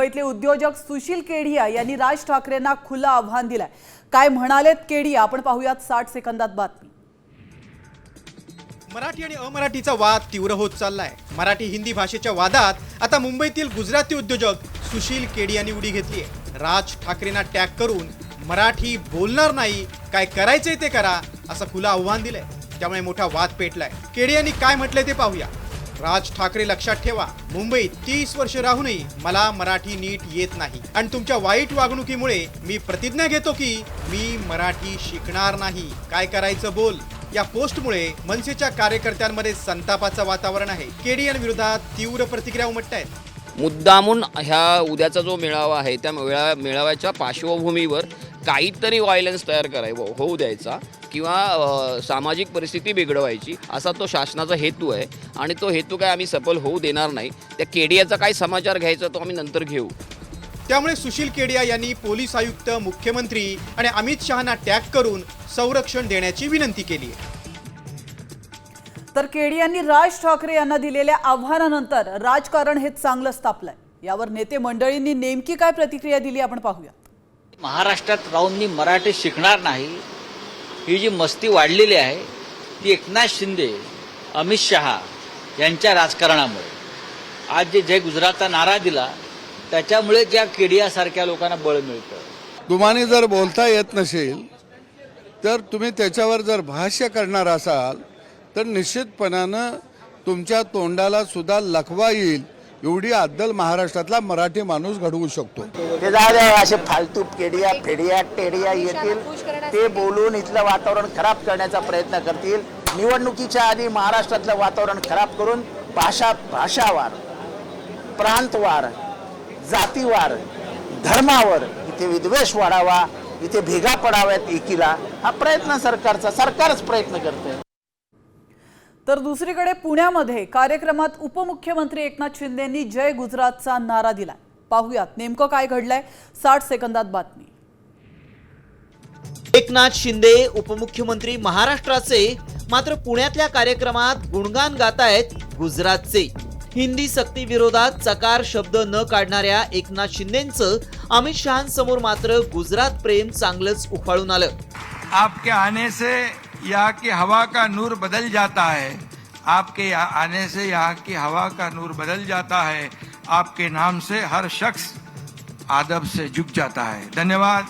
मुंबईतले उद्योजक सुशील केडिया यांनी राज ठाकरेंना खुलं आव्हान दिलंय. काय म्हणालेत केडिया? आपण पाहूयात साठ सेकंदात बातमी. मराठी आणि अमराठीचा वाद तीव्र होत चाललाय. मराठी हिंदी भाषेच्या वादात आता मुंबईतील गुजराती उद्योजक सुशील केडियांनी उडी घेतलीय. राज ठाकरेंना टॅग करून मराठी बोलणार नाही काय करायचंय ते करा असं खुलं आव्हान दिलंय. त्यामुळे मोठा वाद पेटलाय. केडियांनी काय म्हटलंय ते पाहूया. राज ठाकरे लक्षात ठेवा. मुंबईत तीस वर्ष राहूनही मला मराठी नीट येत नाही. आणि तुमच्या वाईट वागणुकीमुळे मी प्रतिज्ञा घेतो की मी मराठी शिकणार नाही. काय करायचं बोल? या पोस्टमुळे मनसेच्या कार्यकर्त्यांमध्ये संतापाचं वातावरण आहे. केडीएन विरोधात तीव्र प्रतिक्रिया उमटत आहेत मुद्दामून ह्या उद्याचा जो मेळावा आहे त्या मेळा मेळाव्याच्या पार्श्वभूमीवर काहीतरी व्हायलन्स तयार कराय होऊ द्यायचा किंवा सामाजिक परिस्थिती बिघडवायची असा तो शासनाचा हेतू आहे. आणि तो हेतू काय आम्ही सफल होऊ देणार नाही. त्या केडीयाचा काय समाचार घ्यायचा तो आम्ही नंतर घेऊ. त्यामुळे सुशील केडिया यांनी पोलीस आयुक्त मुख्यमंत्री आणि अमित शहाना टॅग करून संरक्षण देण्याची विनंती केली आहे. तर केडी यांनी राज ठाकरे यांना दिलेल्या आव्हानानंतर राजकारण हे चांगलंच तापलंय यावर नेते मंडळींनी नेमकी काय प्रतिक्रिया दिली आपण पाहूया महाराष्ट्रात राहून मी मराठी शिकणार नाही ही जी मस्ती वाढलेली आहे ती एकनाथ शिंदे अमित शहा यांच्या राजकारणामुळे. आज जे जय गुजरातचा नारा दिला त्याच्यामुळे ज्या केडियासारख्या लोकांना बळ मिळतं. तुम्हाला जर बोलता येत नसेल तर तुम्ही त्याच्यावर जर भाष्य करणार असाल तर निश्चितपणानं तुमच्या तोंडाला सुद्धा लखवा येईल. एवढी अद्दल महाराष्ट्रातला मराठी माणूस घडवू शकतो. ते जाऊ द्या असे फालतू केडिया फेडिया टेडिया येतील. ते बोलून इथलं वातावरण खराब करण्याचा प्रयत्न करतील. निवडणुकीच्या आधी महाराष्ट्रातलं वातावरण खराब करून भाषा भाषावार प्रांतवार जातीवार धर्मावर इथे विद्वेष वाढावा इथे भेगा पडाव्यात एकीला हा प्रयत्न सरकारचा सरकारच प्रयत्न करते तर दुसरीकडे पुण्यामध्ये कार्यक्रमात उपमुख्यमंत्री एकनाथ शिंदेंनी जय गुजरातचा नारा दिलाय. पाहूयात नेमकं काय घडलंय. साठ सेकंदात बातमी. एकनाथ शिंदे उपमुख्यमंत्री महाराष्ट्राचे मात्र पुण्यातल्या कार्यक्रमात गुणगान गातायत गुजरातचे. हिंदी सक्ती विरोधात चकार शब्द न काढणाऱ्या एकनाथ शिंदेचं अमित शहांसमोर मात्र गुजरात प्रेम चांगलंच उफाळून आलं. आपके आने से यहाँ की हवा का नूर बदल जाता है। आपके यहाँ आने से यहाँ की हवा का नूर बदल जाता है। आपके नाम से हर शख्स आदब से झुक जाता है। धन्यवाद।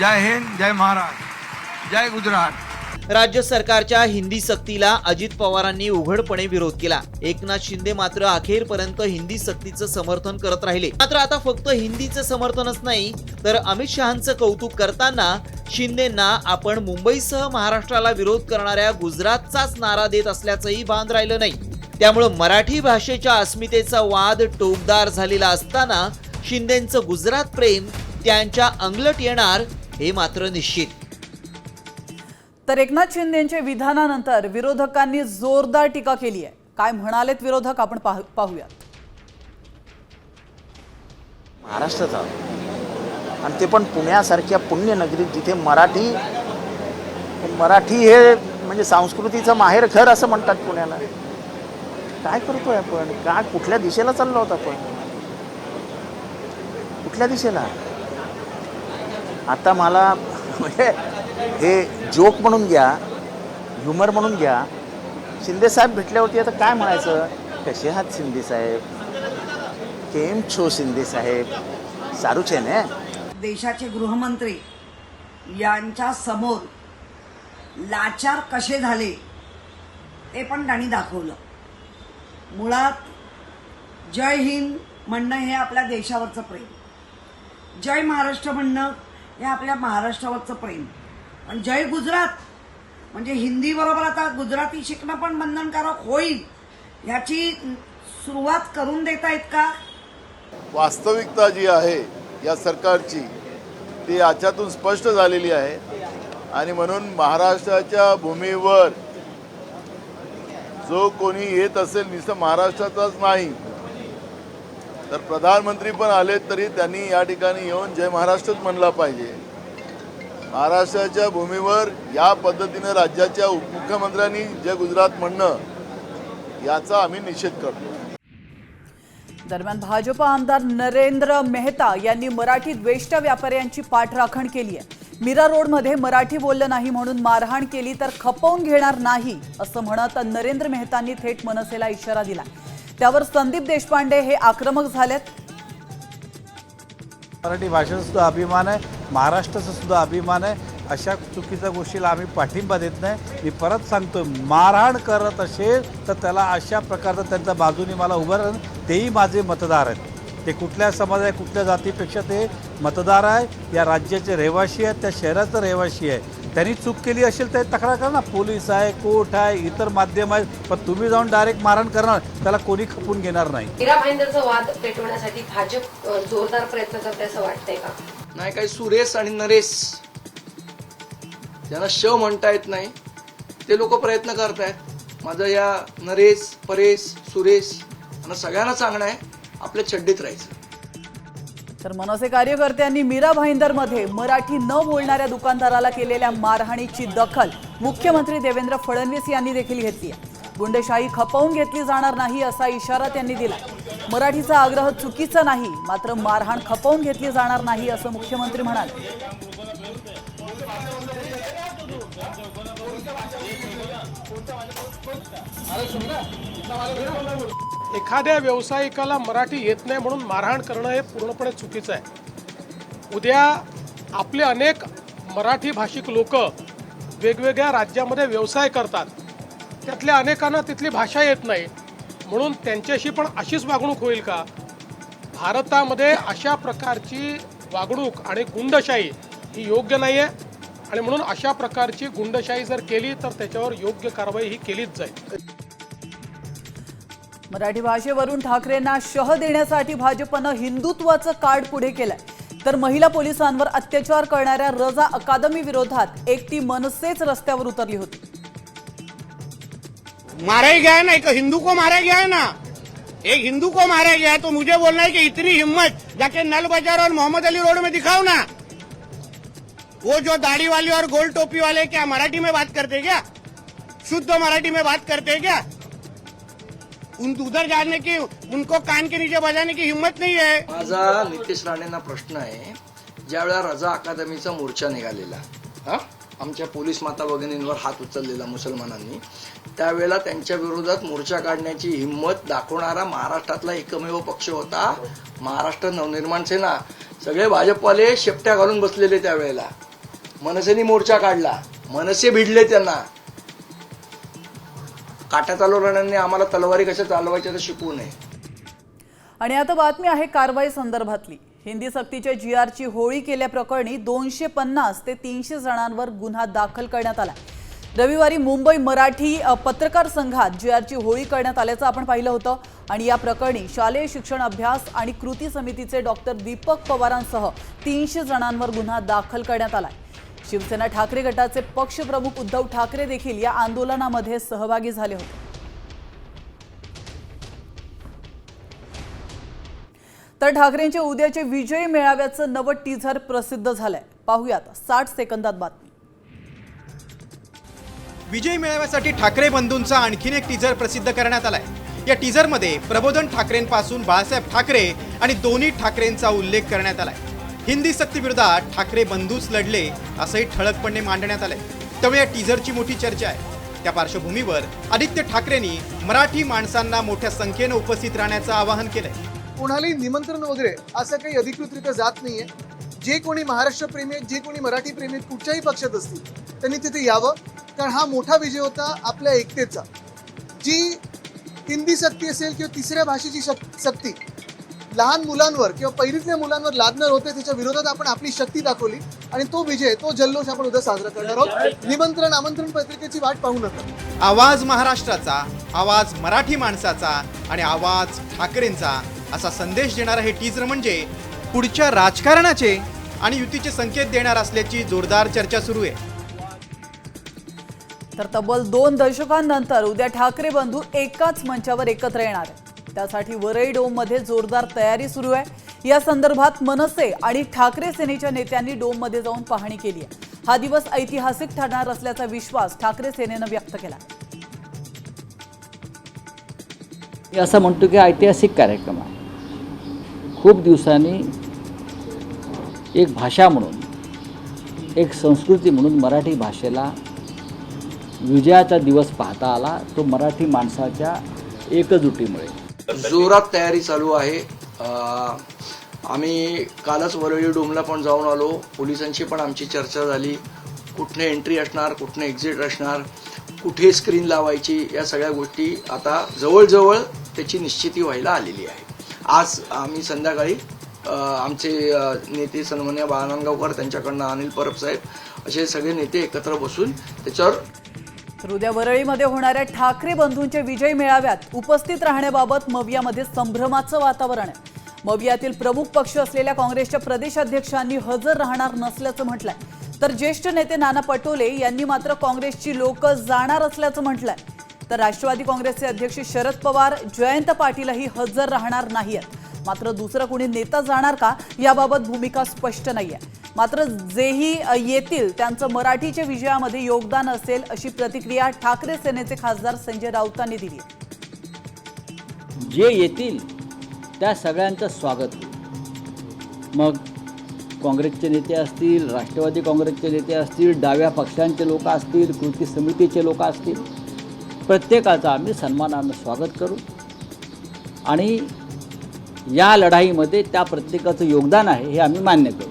जय हिंद, जय महाराष्ट्र। जय गुजरात। राज्य सरकारच्या हिंदी सक्तीला अजित पवारांनी उघडपणे विरोध केला. एकनाथ शिंदे मात्र अखेरपर्यंत हिंदी सक्तीचं समर्थन करत राहिले. मात्र आता फक्त हिंदीचं समर्थनच नाही तर अमित शहांचं कौतुक करताना शिंदेना आपण मुंबईसह महाराष्ट्राला विरोध करणाऱ्या गुजरातचाच नारा देत असल्याचंही भान राहिलं नाही. त्यामुळं मराठी भाषेच्या अस्मितेचा वाद टोकदार झालेला असताना शिंदेचं गुजरात प्रेम त्यांच्या अंगलट येणार हे मात्र निश्चित. तर एकनाथ शिंदेच्या विधानानंतर विरोधकांनी जोरदार टीका केली आहे. काय म्हणालेत विरोधक आपण पाहू- पाहूयात. महाराष्ट्राचा आणि ते पण पुण्यासारख्या पुण्यनगरीत जिथे मराठी मराठी हे म्हणजे संस्कृतीचं माहेर घर असं म्हणतात पुण्याला. काय करतोय आपण? काय कुठल्या दिशेला चाललो आहोत आपण? कुठल्या दिशेला? आता मला म्हणजे हे जोक म्हणून घ्या ह्युमर म्हणून घ्या. शिंदेसाहेब भेटल्यावरती आता काय म्हणायचं? कसे आहात शिंदेसाहेब केम छो शिंदेसाहेब साहेब? सारूच आहे ना? देशाचे गृहमंत्री यांच्या समोर लाचार कसे झाले ते पण त्यांनी दाखवलं. मुळात जय हिंद म्हणणं हे आपल्या देशावरचं प्रेम. जय महाराष्ट्र म्हणणं हे आपल्या महाराष्ट्रावरचं प्रेम. आणि जय गुजरात. म्हणजे हिंदी बरोबर आता गुजराती शिकणं पण बंधनकारक होईल याची सुरुवात करून देता येत का? वास्तविकता जी आहे या सरकारची ती याच्यातून स्पष्ट झालेली आहे. आणि म्हणून महाराष्ट्राच्या भूमीवर जो कोणी येत असेल नुसतं महाराष्ट्राचाच नाही तर प्रधानमंत्री पण आले तरी त्यांनी या ठिकाणी येऊन जय महाराष्ट्रच म्हणला पाहिजे. महाराष्ट्राच्या भूमीवर या पद्धतीनं राज्याच्या उपमुख्यमंत्र्यांनी जय गुजरात म्हणणं याचा आम्ही निषेध करतो. दरम्यान भाजप आमदार नरेंद्र मेहता यांनी मराठी द्वेष्ट व्यापाऱ्यांची पाठराखण केली आहे. मीरा रोडमध्ये मराठी बोललं नाही म्हणून मारहाण केली तर खपवून घेणार नाही असं म्हणत नरेंद्र मेहतांनी थेट मनसेला इशारा दिला. त्यावर संदीप देशपांडे हे आक्रमक झालेत. मराठी भाषेचा सुद्धा अभिमान आहे महाराष्ट्राचा सुद्धा अभिमान आहे. अशा चुकीच्या गोष्टीला आम्ही पाठिंबा देत नाही. मी परत सांगतो मारहाण करत असेल तर त्याला अशा प्रकारचं त्यांच्या बाजूने मला उभं राहणं तेही माझे मतदार आहेत. ते कुठल्या समाज आहे कुठल्या जातीपेक्षा ते मतदार आहे. या राज्याचे रहिवाशी आहेत त्या शहराचं रहिवाशी आहे त्यांनी चूक केली असेल तर तक्रार करा ना पोलीस आहे कोर्ट आहे इतर माध्यम आहेत पण तुम्ही जाऊन डायरेक्ट मारहाण करणार त्याला कोणी खपून घेणार नाही. मीरा भाईंदरचा वाद पेटवण्यासाठी भाजप अ, जोरदार प्रयत्न करते असं वाटतंय का? नाही काही सुरेश आणि नरेश ज्यांना श म्हणता येत नाही ते लोक प्रयत्न करतायत. माझं या नरेश परेश सुरेश यांना सगळ्यांना सांगणं आहे आपल्या चड्डीत राहायचं. तर मनसे कार्यकर्त्यांनी मीरा भाईंदरमध्ये मराठी न बोलणाऱ्या दुकानदाराला केलेल्या मारहाणीची दखल मुख्यमंत्री देवेंद्र फडणवीस यांनी देखील घेतली आहे. खपवून घेतली जाणार नाही असा इशारा त्यांनी दिला मराठीचा आग्रह चुकीचा नाही मात्र मारहाण खपवून घेतली जाणार नाही असं मुख्यमंत्री म्हणाले. एखाद्या व्यावसायिकाला मराठी येत नाही म्हणून मारहाण करणं हे पूर्णपणे चुकीचं आहे. उद्या आपले अनेक मराठी भाषिक लोक वेगवेगळ्या राज्यामध्ये व्यवसाय करतात. त्यातल्या अनेकांना तिथली भाषा येत नाही. म्हणून त्यांच्याशी पण अशीच वागणूक होईल का? भारतामध्ये अशा प्रकारची वागणूक आणि गुंडशाही ही योग्य नाही आहे आणि म्हणून अशा प्रकारची गुंडशाही जर केली तर त्याच्यावर योग्य कारवाई ही केलीच जाईल. मराठी भाषेवरून ठाकरेंना शह देण्यासाठी भाजपनं हिंदुत्वाचं कार्ड पुढे केलंय. तर महिला पोलिसांवर अत्याचार करणाऱ्या रजा अकादमी विरोधात एकटी मनसेच रस्त्यावर उतरली होती. मारा ही गया ना एक हिंदू को मारा गया है ना. एक हिंदू को मारा गया है तो मुझे बोलना है कि इतनी हिम्मत जाके नल बाजार और मोहम्मद अली रोड में दिखाओ ना. वो जो दाढ़ी वाले और गोल टोपी वाले क्या मराठी में बात करते क्या? शुद्ध मराठी में बात करते क्या? उन उधर जाने की उनको कान के नीचे बजाने की हिम्मत नहीं है। माझा नितेश राणेंना प्रश्न आहे ज्यावेळेला रजा अकादमीचा मोर्चा निघालेला हा? आमच्या पोलीस माता भगिनींवर हात उचललेला मुसलमानांनी त्यावेळेला त्यांच्या विरोधात मोर्चा काढण्याची हिंमत दाखवणारा महाराष्ट्रातला एकमेव पक्ष होता महाराष्ट्र नवनिर्माण सेना. सगळे भाजपवाले शेपट्या घालून बसलेले त्यावेळेला. मनसेने मोर्चा काढला मनसे भिडले त्यांना. काट्या चालवणाऱ्यांनी आम्हाला तलवारी कशा चालवायच्या ते शिकवू नये. आणि आता बातमी आहे कारवाई संदर्भातली. हिंदी सक्तीच्या जी आरची होळी केल्याप्रकरणी दोनशे पन्नास ते तीनशे जणांवर गुन्हा दाखल करण्यात आला. रविवारी मुंबई मराठी पत्रकार संघात जी आरची होळी करण्यात आल्याचं आपण पाहिलं होतं. आणि या प्रकरणी शालेय शिक्षण अभ्यास आणि कृती समितीचे डॉक्टर दीपक पवारांसह तीनशे जणांवर गुन्हा दाखल करण्यात आलाय. शिवसेना ठाकरे गटाचे पक्षप्रमुख उद्धव ठाकरे देखील या आंदोलनामध्ये सहभागी झाले होते. तर ठाकरेंच्या उद्याचे विजयी मेळाव्याचं नवं टीझर प्रसिद्ध झालंय. पाहूयात साठ सेकंदात बातमी. विजय मेळाव्यासाठी ठाकरे बंधूंचा आणखीन एक टीझर प्रसिद्ध करण्यात आलाय. या टीझरमध्ये प्रबोधन ठाकरेंपासून बाळासाहेब ठाकरे आणि दोन्ही ठाकरेंचा उल्लेख करण्यात आलाय. हिंदी सक्तीविरोधात ठाकरे बंधूच लढले असंही ठळकपणे मांडण्यात आलंय. त्यामुळे या टीझरची मोठी चर्चा आहे. त्या पार्श्वभूमीवर आदित्य ठाकरेंनी मराठी माणसांना मोठ्या संख्येनं उपस्थित राहण्याचं आवाहन केलंय. कोणालाही निमंत्रण वगैरे असं काही अधिकृतरित्या जात नाहीये. जे कोणी महाराष्ट्र प्रेमी आहेत जे कोणी मराठी प्रेमी आहेत कुठच्याही पक्षात असतील त्यांनी तिथे यावं. कारण हा मोठा विजय होता आपल्या एकतेचा. जी हिंदी सक्ती असेल किंवा तिसऱ्या भाषेची शक सक्ती लहान मुलांवर किंवा पहिलीतल्या मुलांवर लादणार होते त्याच्या विरोधात आपण आपली शक्ती दाखवली आणि तो विजय तो जल्लोष आपण उद्या साजरा करणार आहोत. निमंत्रण आमंत्रण पत्रिकेची वाट पाहू नका. आवाज महाराष्ट्राचा आवाज मराठी माणसाचा आणि आवाज ठाकरेंचा असा संदेश देणारं हे टीजर म्हणजे पुढच्या राजकारणाचे आणि युतीचे संकेत देणार असल्याची जोरदार चर्चा सुरू आहे. तर तब्बल दोन दशकांनंतर उद्या ठाकरे बंधू एकाच मंचावर एकत्र येणार आहेत. त्यासाठी वरई डोममध्ये जोरदार तयारी सुरू आहे. या संदर्भात मनसे आणि ठाकरे सेनेच्या नेत्यांनी डोममध्ये जाऊन पाहणी केली आहे. हा दिवस ऐतिहासिक ठरणार असल्याचा विश्वास ठाकरे सेनेनं व्यक्त केला. मी असं म्हणतो की ऐतिहासिक कार्यक्रम आहे. खूप दिवसांनी एक भाषा म्हणून एक संस्कृती म्हणून मराठी भाषेला विजयाचा दिवस पाहता आला. तो मराठी माणसाच्या एकजुटीमुळे. जोरात तयारी चालू आहे. आम्ही कालच वरळी डोमला पण जाऊन आलो. पोलिसांशी पण आमची चर्चा झाली. कुठने एंट्री असणार कुठने एक्झिट असणार कुठे स्क्रीन लावायची या सगळ्या गोष्टी आता जवळजवळ त्याची निश्चिती व्हायला आलेली आहे. आज आम्ही संध्याकाळी आमचे नेते सन्मान्य बाळानंदगावकर त्यांच्याकडनं अनिल परब साहेब असे सगळे नेते एकत्र बसून त्याच्यावर तर उद्या वरळीमध्ये होणाऱ्या ठाकरे बंधूंच्या विजय मेळाव्यात उपस्थित राहण्याबाबत मवियामध्ये संभ्रमाचं वातावरण आहे. मवियातील प्रमुख पक्ष असलेल्या काँग्रेसच्या प्रदेशाध्यक्षांनी हजर राहणार नसल्याचं म्हटलंय. तर ज्येष्ठ नेते नाना पटोले यांनी मात्र काँग्रेसची लोक जाणार असल्याचं म्हटलंय. तर राष्ट्रवादी काँग्रेसचे अध्यक्ष शरद पवार जयंत पाटीलही हजर राहणार नाही आहेत मात्र दुसरं कुणी नेता जाणार का याबाबत भूमिका स्पष्ट नाही आहे मात्र जेही येतील त्यांचं मराठीच्या विजयामध्ये योगदान असेल अशी प्रतिक्रिया ठाकरे सेनेचे खासदार संजय राऊतांनी दिली. जे येतील त्या सगळ्यांचं स्वागत. होईल मग काँग्रेसचे नेते असतील राष्ट्रवादी काँग्रेसचे नेते असतील डाव्या पक्षांचे लोक असतील कृती समितीचे लोक असतील प्रत्येकाचं आम्ही सन्मानानं स्वागत करू. आणि या लढाईमध्ये त्या प्रत्येकाचं योगदान आहे हे आम्ही मान्य करू.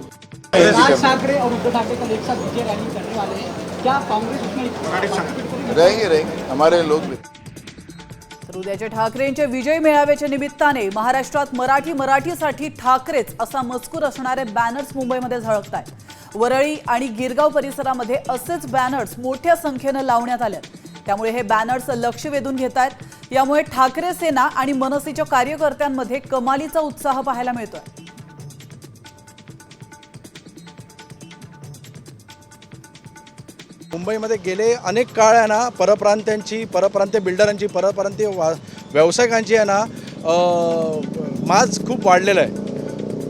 राज ठाकरे और उद्धव ठाकरे कल एक साथ विजय रैली करने वाले हैं क्या कांग्रेस उसमें रहेंगे रहेंगे. हमारे लोग भी. तर उद्याच्या ठाकरेंच्या विजय मेळाव्याच्या निमित्ताने महाराष्ट्रात मराठी मराठीसाठी ठाकरेच असा मजकूर असणारे बॅनर्स मुंबईमध्ये झळकत आहेत वरळी आणि गिरगाव परिसरामध्ये असेच बॅनर्स मोठ्या संख्येनं लावण्यात आले त्यामुळे हे बॅनर्स लक्ष वेधून घेत आहेत यामुळे ठाकरे सेना आणि मनसेच्या कार्यकर्त्यांमध्ये कमालीचा उत्साह पाहायला मिळतोय. मुंबईमध्ये गेले अनेक काळ आहे ना परप्रांत्यांची परप्रांतीय बिल्डरांची परप्रांतीय वा व्यावसायिकांची आहे ना माज खूप वाढलेला आहे.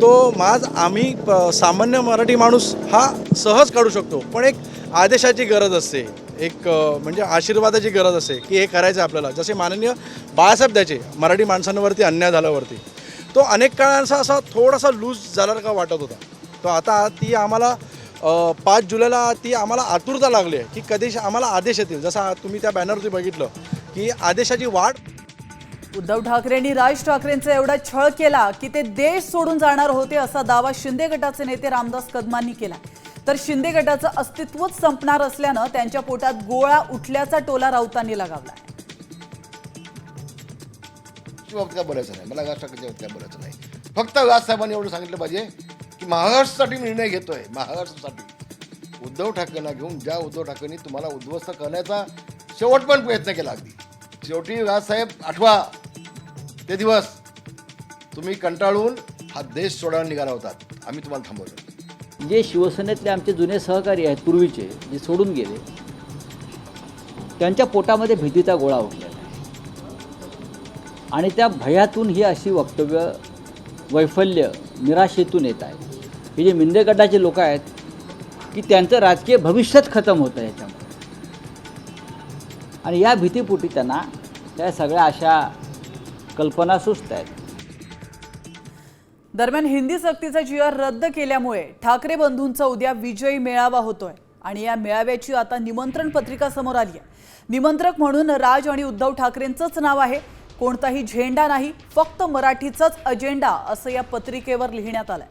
तो माज आम्ही प- सामान्य मराठी माणूस हा सहज काढू शकतो पण एक आदेशाची गरज असते. एक म्हणजे आशीर्वादाची गरज असे की हे करायचं आहे आपल्याला. जसे माननीय बाळासाहेब द्यायचे मराठी माणसांवरती अन्याय झाल्यावरती. तो अनेक काळांचा असा थोडासा लूज झाल्यासारखा वाटत होता. तो आता ती आम्हाला पाच जुलैला ती आम्हाला आतुरता लागली आहे की कधी आम्हाला आदेश येतील. जसं तुम्ही त्या बॅनरवरती बघितलं की आदेशाची वाट उद्धव ठाकरेंनी राज ठाकरेंचा एवढा छळ केला की ते देश सोडून जाणार होते असा दावा शिंदे गटाचे नेते रामदास कदमांनी केला. तर शिंदे गटाचं अस्तित्वच संपणार असल्यानं त्यांच्या पोटात गोळा उठल्याचा टोला राऊतांनी लगावला बाबतीत बोलायचं नाही. मला राष्ट्राच्या बोलायचं नाही. फक्त राजसाहेबांनी एवढं सांगितलं पाहिजे की महाराष्ट्रासाठी निर्णय घेतोय. महाराष्ट्रासाठी. उद्धव ठाकरेंना घेऊन ज्या उद्धव ठाकरेंनी तुम्हाला उद्ध्वस्त करण्याचा शेवट पण प्रयत्न केला अगदी. शेवटी राजसाहेब आठवा. ते दिवस तुम्ही कंटाळून हा देश सोडायला निघाला होता आम्ही तुम्हाला थांबवलं जे शिवसेनेतले आमचे जुने सहकारी आहेत पूर्वीचे जे सोडून गेले त्यांच्या पोटामध्ये भीतीचा गोळा उठलेला आहे. आणि त्या भयातून ही अशी वक्तव्य वैफल्य निराशेतून येत आहे. हे जे मिंदे गटाचे लोक आहेत की त्यांचं राजकीय भविष्यच खतम होतं याच्यामुळे. आणि या भीतीपोटी त्यांना त्या सगळ्या अशा कल्पना सुचत आहेत दरम्यान हिंदी सक्तीचा जीआर रद्द केल्यामुळे ठाकरे बंधूंचा उद्या विजयी मेळावा होतोय. आणि या मेळाव्याची आता निमंत्रण पत्रिका समोर आली आहे. निमंत्रक म्हणून राज आणि उद्धव ठाकरेंचंच नाव आहे. कोणताही झेंडा नाही फक्त मराठीचाच अजेंडा असं या पत्रिकेवर लिहिण्यात आलंय.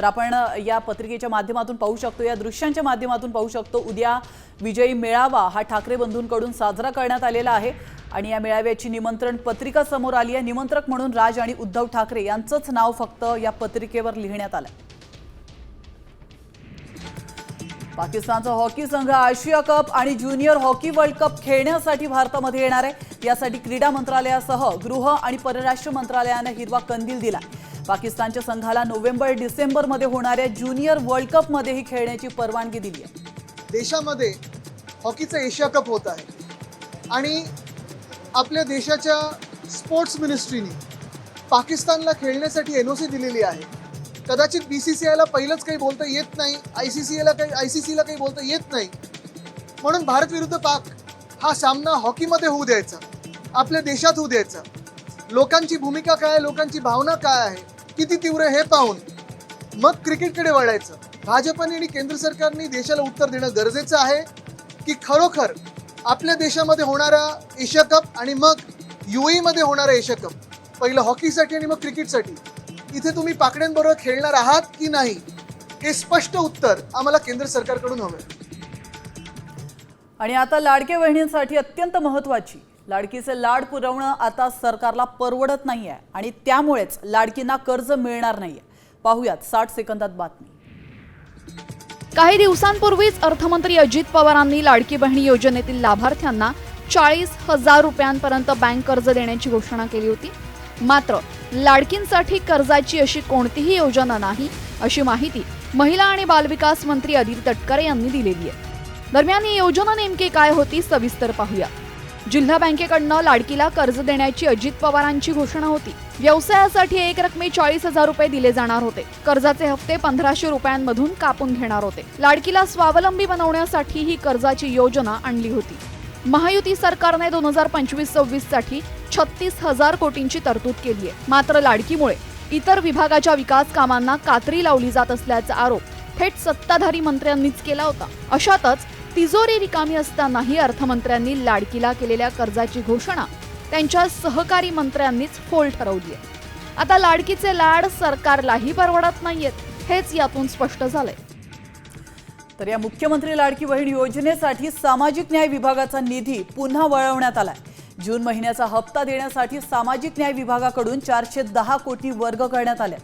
तर आपण या पत्रिकेच्या माध्यमातून पाहू शकतो या दृश्यांच्या माध्यमातून पाहू शकतो उद्या विजयी मेळावा हा ठाकरे बंधूंकडून साजरा करण्यात आलेला आहे. आणि या मेळाव्याची निमंत्रण पत्रिका समोर आली आहे. निमंत्रक म्हणून राज आणि उद्धव ठाकरे यांचंच नाव फक्त या पत्रिकेवर लिहिण्यात आलं पाकिस्तानचा हॉकी संघ आशिया कप आणि ज्युनियर हॉकी वर्ल्ड कप खेळण्यासाठी भारतामध्ये येणार आहे. यासाठी क्रीडा मंत्रालयासह गृह आणि परराष्ट्र मंत्रालयानं हिरवा कंदील दिला पाकिस्तानच्या संघाला नोव्हेंबर डिसेंबरमध्ये होणाऱ्या ज्युनियर वर्ल्ड कपमध्येही खेळण्याची परवानगी दिली आहे देशामध्ये हॉकीचं एशिया कप होत आहे. आणि आपल्या देशाच्या स्पोर्ट्स मिनिस्ट्रीने पाकिस्तानला खेळण्यासाठी एन ओ सी दिलेली आहे. कदाचित बी सी सी आयला पहिलंच काही बोलता येत नाही आय सी सी आयला काही आय सी सीला काही बोलता येत नाही. म्हणून भारत विरुद्ध पाक हा सामना हॉकीमध्ये होऊ द्यायचा. आपल्या देशात होऊ द्यायचा. लोकांची भूमिका काय आहे? लोकांची भावना काय आहे? किती तीव्र हे पाहून. मग क्रिकेटकडे वळायचं. भाजपने आणि केंद्र सरकारने देशाला उत्तर देणं गरजेचं आहे की खरोखर आपल्या देशामध्ये होणारा एशिया कप आणि मग युई मध्ये होणारा एशिया कप पहिलं हॉकीसाठी आणि मग क्रिकेटसाठी इथे तुम्ही पाकड्यांबरोबर खेळणार आहात की नाही हे स्पष्ट उत्तर आम्हाला केंद्र सरकारकडून हवं आणि आता लाडके बहिणींसाठी अत्यंत महत्वाची लाडकीचे लाड पुरवणं आता सरकारला परवडत नाहीये आणि त्यामुळेच लाडकींना कर्ज मिळणार नाहीये. पाहूयात साठ सेकंदात बातमी. काही दिवसांपूर्वीच अर्थमंत्री अजित पवारांनी लाडकी बहिणी योजनेतील लाभार्थ्यांना चाळीस हजार रुपयांपर्यंत बँक कर्ज देण्याची घोषणा केली होती. मात्र लाडकींसाठी कर्जाची अशी कोणतीही योजना नाही अशी माहिती महिला आणि बालविकास मंत्री अदिल तटकरे यांनी दिलेली आहे. दरम्यान ही योजना नेमकी काय होती सविस्तर पाहूया. जिल्हा बँकेकडनं लाडकीला कर्ज देण्याची अजित पवारांची घोषणा होती. व्यवसायासाठी एक रकमी चाळीस हजार रुपये दिले जाणार होते. कर्जाचे हप्ते पंधराशे रुपयांमधून कापून घेणार होते. लाडकीला स्वावलंबी बनवण्यासाठी ही कर्जाची योजना आणली होती. महायुती सरकारने दोन हजार पंचवीस सव्वीससाठी छत्तीस हजार कोटींची तरतूद केली आहे. मात्र लाडकीमुळे इतर विभागाच्या विकास कामांना कात्री लावली जात असल्याचा आरोप थेट सत्ताधारी मंत्र्यांनीच केला होता. अशातच तिजोरी रिकामी असतानाही अर्थमंत्र्यांनी लाडकीला केलेल्या कर्जाची घोषणा त्यांच्या सहकारी मंत्र्यांनीच फोल ठरवली आहे आता लाडकीचे लाड सरकारलाही परवडत नाहीयेत हेच यातून स्पष्ट झालंय. तर या मुख्यमंत्री लाडकी बहीण योजनेसाठी सामाजिक न्याय विभागाचा निधी पुन्हा वळवण्यात आलाय. जून महिन्याचा हप्ता देण्यासाठी सामाजिक न्याय विभागाकडून चारशे दहा कोटी वर्ग करण्यात आले.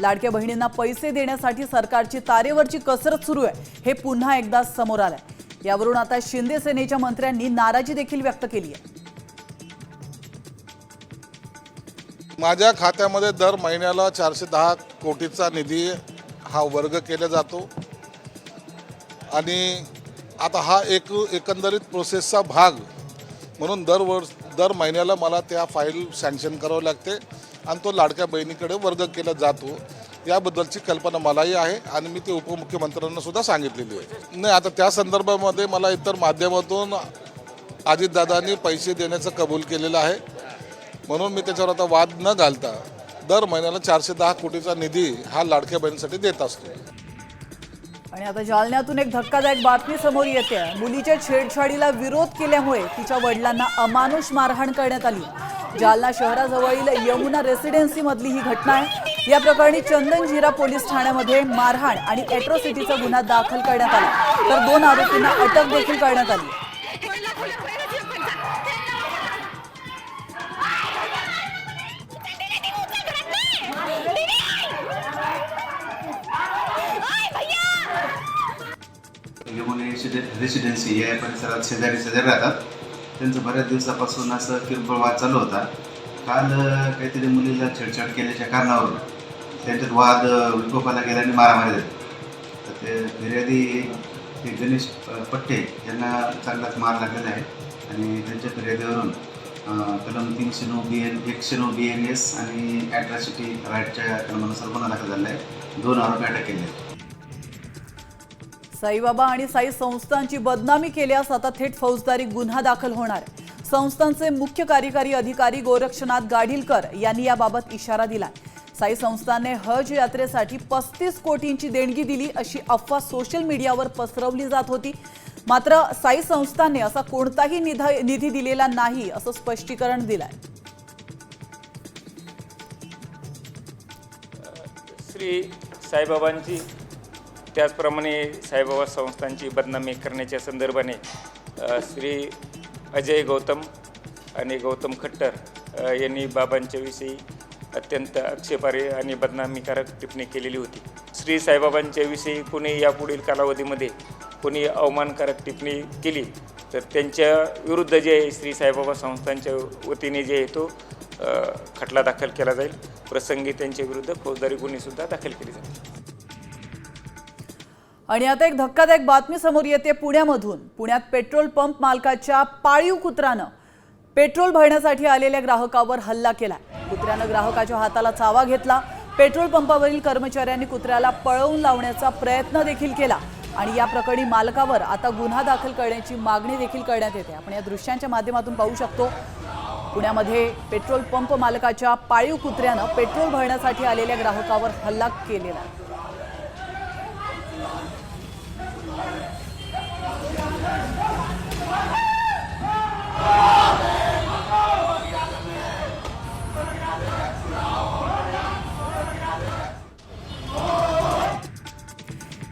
लाडक्या बहिणींना पैसे देण्यासाठी सरकारची तारेवरची कसरत सुरू आहे हे पुन्हा एकदा समोर आलंय. यावरून आता शिंदे सेनेच्या मंत्र्यांनी नाराजी देखील व्यक्त केली आहे. माझ्या खात्यामध्ये दर महिन्याला चारशे दहा कोटीचा निधी हा वर्ग केला जातो. आणि आता हा एक एकंदरीत प्रोसेसचा भाग म्हणून दर वर्ष दर महिन्याला मला त्या फाईल सँक्शन करावं लागते आणि तो लाडक्या बहिणीकडे वर्ग केला जातो. याबद्दलची कल्पना मलाही आहे आणि मी ते उपमुख्यमंत्र्यांना सुद्धा सांगितलेली आहे. नाही आता त्या संदर्भामध्ये मला इतर माध्यमातून अजितदादांनी पैसे देण्याचं कबूल केलेलं आहे. म्हणून मी त्याच्यावर आता वाद न घालता दर महिन्याला चारशे दहा कोटीचा निधी हा लाडक्या बहिणीसाठी देत असतो. आणि आता जालन्यातून एक धक्कादायक बातमी समोर येते. मुलीच्या छेडछाडीला विरोध केल्यामुळे तिच्या वडिलांना अमानुष मारहाण करण्यात आली. जालना शहराजवळील यमुना रेसिडेन्सीमधली ही घटना आहे. या प्रकरणी चंदनझिरा पोलीस ठाण्यामध्ये मारहाण आणि एट्रोसिटीचा गुन्हा दाखल करण्यात आला. तर दोन आरोपींना अटक देखील करण्यात आली. रेसिडेन्सी या परिसरात शेजारी शेजारी राहतात. त्यांचं बऱ्याच दिवसापासून असं किरकोळ वाद चालू होता. काल काहीतरी मुलीला छेडछाड केल्याच्या कारणावरून त्यांच्यात वाद विकोपाला गेला आणि मारामारी झाली. तर ते फिर्यादी ते गणेश पट्टे यांना चांगलाच मार लागलेला आहे. आणि त्यांच्या फिर्यादीवरून कलम तीनशे नऊ बी एन एकशे नऊ बी एन एस आणि ॲट्रॉसिटी राईटच्या कलमानुसार गुन्हा दाखल झाला आहे. दोन आरोपी अटक केले आहेत. साईबाबा आणि साई संस्थांची बदनामी केल्यास आता थेट फौजदारी गुन्हा दाखल होणार. संस्थांचे मुख्य कार्यकारी अधिकारी गोरक्षनाथ गाडीलकर यांनी याबाबत इशारा दिलाय. साई संस्थाने हज यात्रेसाठी पस्तीस कोटींची देणगी दिली अशी अफवा सोशल मीडियावर पसरवली जात होती. मात्र साई संस्थाने असा कोणताही निध- निधी दिलेला नाही असं स्पष्टीकरण दिलंय. श्री साईबाबांची त्याचप्रमाणे साईबाबा संस्थांची बदनामी करण्याच्या संदर्भाने श्री अजय गौतम आणि गौतम खट्टर यांनी बाबांच्या विषयी अत्यंत आक्षेपार्ह आणि बदनामीकारक टिप्पणी केलेली होती. श्री साईबाबांच्याविषयी कोणी यापुढील कालावधीमध्ये कोणी अवमानकारक टिप्पणी केली तर त्यांच्या विरुद्ध जे आहे श्री साईबाबा संस्थांच्या वतीने जे आहे तो खटला दाखल केला जाईल. प्रसंगी त्यांच्या विरुद्ध फौजदारी गुन्हेसुद्धा दाखल केले जातील आणि आता एक धक्कादायक बातमी समोर येते पुण्यामधून. पुण्यात पेट्रोल पंप मालकाच्या पाळीव कुत्रानं पेट्रोल भरण्यासाठी आलेल्या ग्राहकावर हल्ला केला कुत्र्यानं ग्राहकाच्या हाताला चावा घेतला. पेट्रोल पंपावरील कर्मचाऱ्यांनी कुत्र्याला पळवून लावण्याचा प्रयत्न देखील केला. आणि या प्रकरणी मालकावर आता गुन्हा दाखल करण्याची मागणी देखील करण्यात येते. आपण या दृश्यांच्या माध्यमातून पाहू शकतो. पुण्यामध्ये पेट्रोल पंप मालकाच्या पाळीव कुत्र्यानं पेट्रोल भरण्यासाठी आलेल्या ग्राहकावर हल्ला केलेला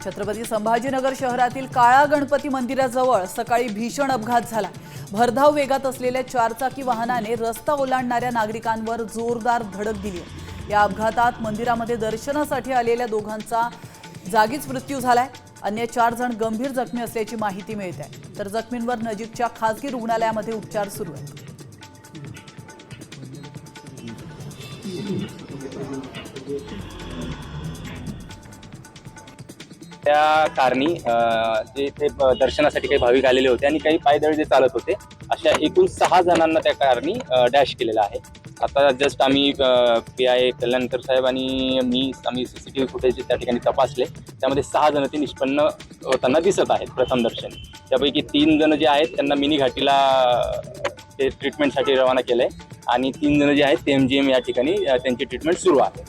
छत्रपती संभाजीनगर शहरातील काळा गणपती मंदिराजवळ सकाळी भीषण अपघात झाला. भरधाव वेगात असलेल्या चारचाकी वाहनाने रस्ता ओलांडणाऱ्या नागरिकांवर जोरदार धडक दिली. या अपघातात मंदिरामध्ये दर्शनासाठी आलेल्या दोघांचा जागीच मृत्यू झालाय. अन्य चार जण गंभीर जखमी असल्याची माहिती मिळते आहे तर जखमींवर नजीकच्या खासगी रुग्णालयामध्ये उपचार सुरू आहेत. त्या कारणी जे ते दर्शनासाठी काही भाविक आलेले होते आणि काही पायदळी जे चालत होते अशा एकूण सहा जणांना त्या कारणी डॅश केलेला आहे. आता जस्ट आम्ही पी आय कल्याणकर साहेब आणि मी आम्ही C C T V footage त्या ठिकाणी तपासले. त्यामध्ये सहा जण ते निष्पन्न होताना दिसत आहेत प्रथम दर्शन. त्यापैकी तीन जण जे आहेत त्यांना मिनी घाटीला ते ट्रीटमेंटसाठी रवाना केलं आहे आणि तीन जण जे आहेत ते एम जी एम या ठिकाणी त्यांची ट्रीटमेंट सुरू आहे.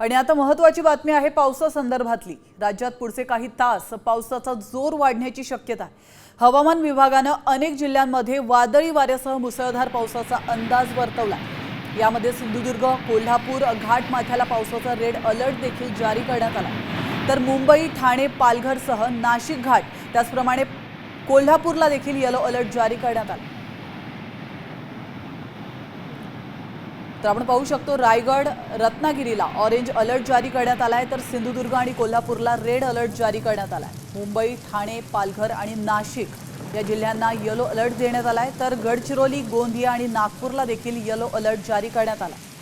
आणि आता महत्वाची बातमी आहे पावसासंदर्भातली. राज्यात पुढचे काही तास पावसाचा जोर वाढण्याची शक्यता आहे. हवामान विभागानं अनेक जिल्ह्यांमध्ये वादळी वाऱ्यासह मुसळधार पावसाचा अंदाज वर्तवला यामध्ये सिंधुदुर्ग कोल्हापूर घाटमाथ्याला पावसाचा रेड अलर्ट देखील जारी करण्यात आला तर मुंबई ठाणे पालघरसह नाशिक घाट त्याचप्रमाणे कोल्हापूरला देखील येलो अलर्ट जारी करण्यात आला तर आपण पाहू शकतो रायगड रत्नागिरीला ऑरेंज अलर्ट जारी करण्यात आला आहे तर सिंधुदुर्ग आणि कोल्हापूरला रेड अलर्ट जारी करण्यात आला आहे मुंबई ठाणे पालघर आणि नाशिक या जिल्ह्यांना येलो अलर्ट देण्यात आला आहे तर गडचिरोली गोंदिया आणि नागपूरला देखील येलो अलर्ट जारी करण्यात आला आहे